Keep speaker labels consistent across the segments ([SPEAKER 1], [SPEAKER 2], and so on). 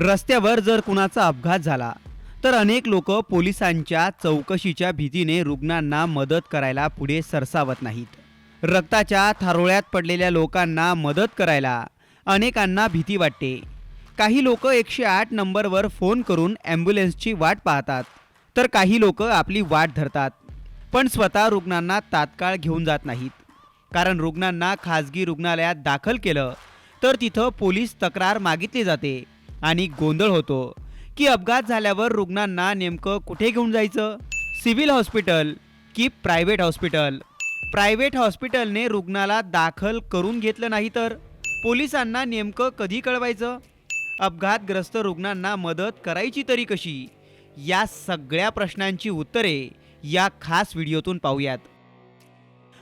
[SPEAKER 1] रस्त्यावर जर कुणाचा अपघात झाला तर अनेक लोक पोलिसांच्या चौकशीच्या भीतीने रुग्णांना मदत करायला पुढे सरसावत नाहीत. रक्ताच्या थारोळ्यात पडलेल्या लोकांना मदत करायला अनेकांना भीती वाटते. काही लोक एकशे आठ नंबरवर फोन करून ॲम्ब्युलन्सची वाट पाहतात तर काही लोक आपली वाट धरतात पण स्वतः रुग्णांना तात्काळ घेऊन जात नाहीत. कारण रुग्णांना खाजगी रुग्णालयात दाखल केलं तर तिथं पोलीस तक्रार मागितली जाते. आणि गोंधळ होतो. की अपघात झाल्यावर रुग्णांना नेमकं कुठे घेऊन जायचं? सिव्हिल हॉस्पिटल की प्रायव्हेट हॉस्पिटल? प्रायव्हेट हॉस्पिटलने रुग्णाला दाखल करून घेतलं नाही तर? पोलिसांना नेमकं कधी कळवायचं? अपघातग्रस्त रुग्णांना मदत करायची तरी कशी? या सगळ्या प्रश्नांची उत्तरे या खास व्हिडिओतून पाहूयात.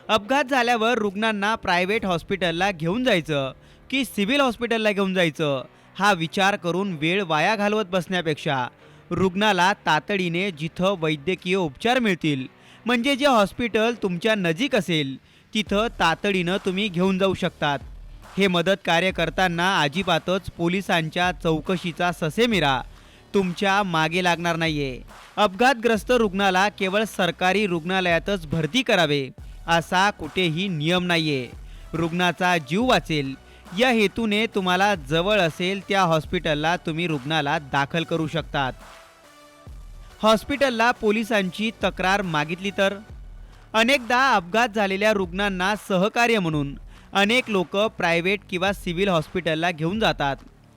[SPEAKER 1] अपघात झाल्यावर रुग्णांना प्रायव्हेट हॉस्पिटलला घेऊन जायचं की सिव्हिल हॉस्पिटलला घेऊन जायचं? हा विचार करून वेळ वाया घालवत बसण्यापेक्षा रुग्णाला तातडीने जिथं वैद्यकीय उपचार मिळतील म्हणजे जे हॉस्पिटल तुमच्या नजीक असेल तिथं तातडीनं तुम्ही घेऊन जाऊ शकतात. हे मदत कार्य करताना अजिबातच पोलिसांच्या चौकशीचा ससेमिरा तुमच्या मागे लागणार नाहीये. अपघातग्रस्त रुग्णाला केवळ सरकारी रुग्णालयातच भरती करावे असा कुठेही नियम नाहीये. रुग्णाचा जीव वाचेल या हेतूने तुम्हाला जवळ असेल त्या हॉस्पिटलला तुम्ही रुग्णाला दाखल करू शकतात. हॉस्पिटलला पोलिसांची तक्रार मागितली तर? अनेकदा अपघात झालेल्या रुग्णांना सहकार्य म्हणून अनेक लोक प्रायव्हेट किंवा सिव्हिल हॉस्पिटलला घेऊन जातात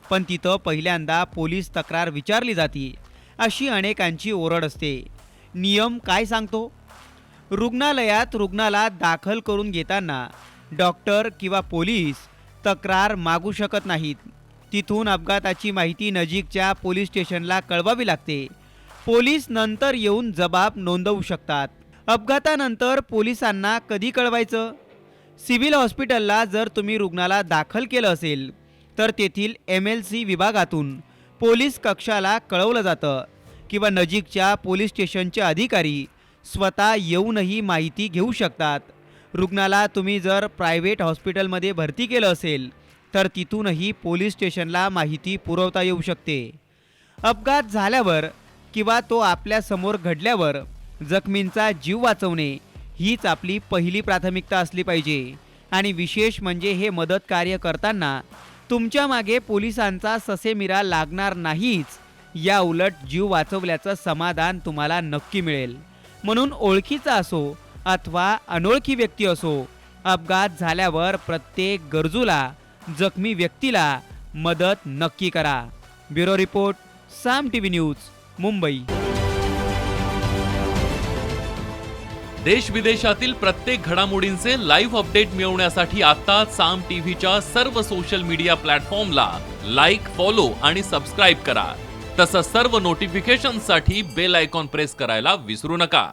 [SPEAKER 1] पण तिथं पहिल्यांदा पोलीस तक्रार विचारली जाते अशी अनेकांची ओरड असते. नियम काय सांगतो? रुग्णालयात रुग्णाला दाखल करून घेताना डॉक्टर किंवा पोलीस तक्रार मागू शकत नाहीत. तिथून अपघाताची माहिती नजीकच्या पोलीस स्टेशनला कळवावी लागते. पोलीस नंतर येऊन जबाब नोंदवू शकतात. अपघातानंतर पोलिसांना कधी कळवायचं? सिव्हिल हॉस्पिटलला जर तुम्ही रुग्णाला दाखल केलं असेल तर तेथील एम एल सी विभागातून पोलीस कक्षाला कळवलं जातं किंवा नजीकच्या पोलीस स्टेशनचे अधिकारी स्वतः येऊनही माहिती घेऊ शकतात. रुग्णाला तुम्ही जर प्रायव्हेट हॉस्पिटलमध्ये भरती केलं असेल तर तिथूनही पोलीस स्टेशनला माहिती पुरवता येऊ शकते. अपघात झाल्यावर किंवा तो आपल्यासमोर घडल्यावर जखमींचा जीव वाचवणे हीच आपली पहिली प्राथमिकता असली पाहिजे. आणि विशेष म्हणजे हे मदत कार्य करताना तुमच्या मागे पोलिसांचा ससेमिरा लागणार नाहीच या उलट जीव वाचवल्याचं समाधान तुम्हाला नक्की मिळेल. म्हणून ओळखीचा असो अथवा अनोळखी व्यक्ती असो अपघात झाल्यावर प्रत्येक गरजूला जखमी व्यक्तीला मदत नक्की करा. Bureau report Saam T V news Mumbai.
[SPEAKER 2] देश विदेशातील प्रत्येक घडामोडींचे लाईव्ह अपडेट मिळवण्यासाठी आता साम टीव्हीच्या सर्व सोशल मीडिया प्लॅटफॉर्मला लाईक फॉलो आणि सबस्क्राईब करा. तसंच सर्व नोटिफिकेशनसाठी बेल आयकॉन प्रेस करायला विसरू नका.